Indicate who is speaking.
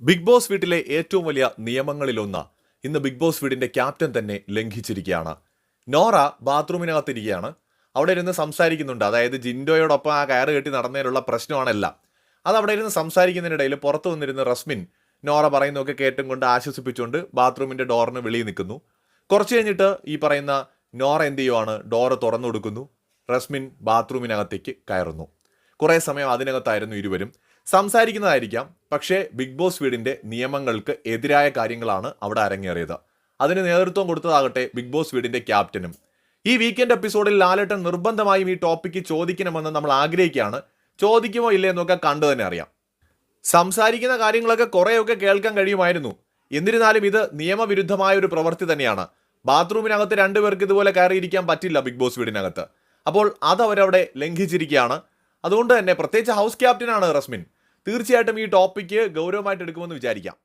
Speaker 1: Big boss വീട്ടിലെ ഏറ്റവും വലിയ നിയമങ്ങളിലൊന്ന് ഇന്ന് ബിഗ് ബോസ് വീടിന്റെ ക്യാപ്റ്റൻ തന്നെ ലംഘിച്ചിരിക്കുകയാണ്. നോറ ബാത്റൂമിനകത്തിരിക്കുകയാണ്. അവിടെ ഇരുന്ന് സംസാരിക്കുന്നുണ്ട്. അതായത് ജിൻഡോയോടൊപ്പം ആ കയറ് കെട്ടി നടന്നതിലുള്ള പ്രശ്നമാണല്ല. അത് അവിടെ ഇരുന്ന് സംസാരിക്കുന്നതിനിടയിൽ പുറത്തു വന്നിരുന്ന റസ്മിൻ നോറ പറയുന്നതൊക്കെ കേട്ടും കൊണ്ട് ആശ്വസിപ്പിച്ചുകൊണ്ട് ബാത്റൂമിന്റെ ഡോറിന് വെളിയിൽ നിൽക്കുന്നു. കുറച്ച് കഴിഞ്ഞിട്ട് ഈ പറയുന്ന നോറ എന്ത് ചെയ്യുവാണ്? ഡോറ് തുറന്നു കൊടുക്കുന്നു. റസ്മിൻ ബാത്റൂമിനകത്തേക്ക് കയറുന്നു. കുറേ സമയം അതിനകത്തായിരുന്നു ഇരുവരും. സംസാരിക്കുന്നതായിരിക്കാം. പക്ഷേ ബിഗ് ബോസ് വീടിന്റെ നിയമങ്ങൾക്ക് എതിരായ കാര്യങ്ങളാണ് അവിടെ അരങ്ങേറിയത്. അതിന് നേതൃത്വം കൊടുത്തതാകട്ടെ ബിഗ് ബോസ് വീടിന്റെ ക്യാപ്റ്റനും. ഈ വീക്കെൻഡ് എപ്പിസോഡിൽ ലാലേട്ടൻ നിർബന്ധമായും ഈ ടോപ്പിക്ക് ചോദിക്കണമെന്ന് നമ്മൾ ആഗ്രഹിക്കുകയാണ്. ചോദിക്കുമോ ഇല്ലേ എന്നൊക്കെ കണ്ടു തന്നെ അറിയാം. സംസാരിക്കുന്ന കാര്യങ്ങളൊക്കെ കുറേയൊക്കെ കേൾക്കാൻ കഴിയുമായിരുന്നു. എന്നിരുന്നാലും ഇത് നിയമവിരുദ്ധമായ ഒരു പ്രവൃത്തി തന്നെയാണ്. ബാത്റൂമിനകത്ത് രണ്ടുപേർക്ക് ഇതുപോലെ കയറിയിരിക്കാൻ പറ്റില്ല ബിഗ് ബോസ് വീടിനകത്ത്. അപ്പോൾ അത് അവരവിടെ ലംഘിച്ചിരിക്കുകയാണ്. അതുകൊണ്ട് തന്നെ പ്രത്യേകിച്ച് ഹൗസ് ക്യാപ്റ്റനാണ് റസ്മിൻ. തീർച്ചയായിട്ടും ഈ ടോപ്പിക്ക് ഗൗരവമായിട്ട് എടുക്കുമെന്ന് വിചാരിക്കാം.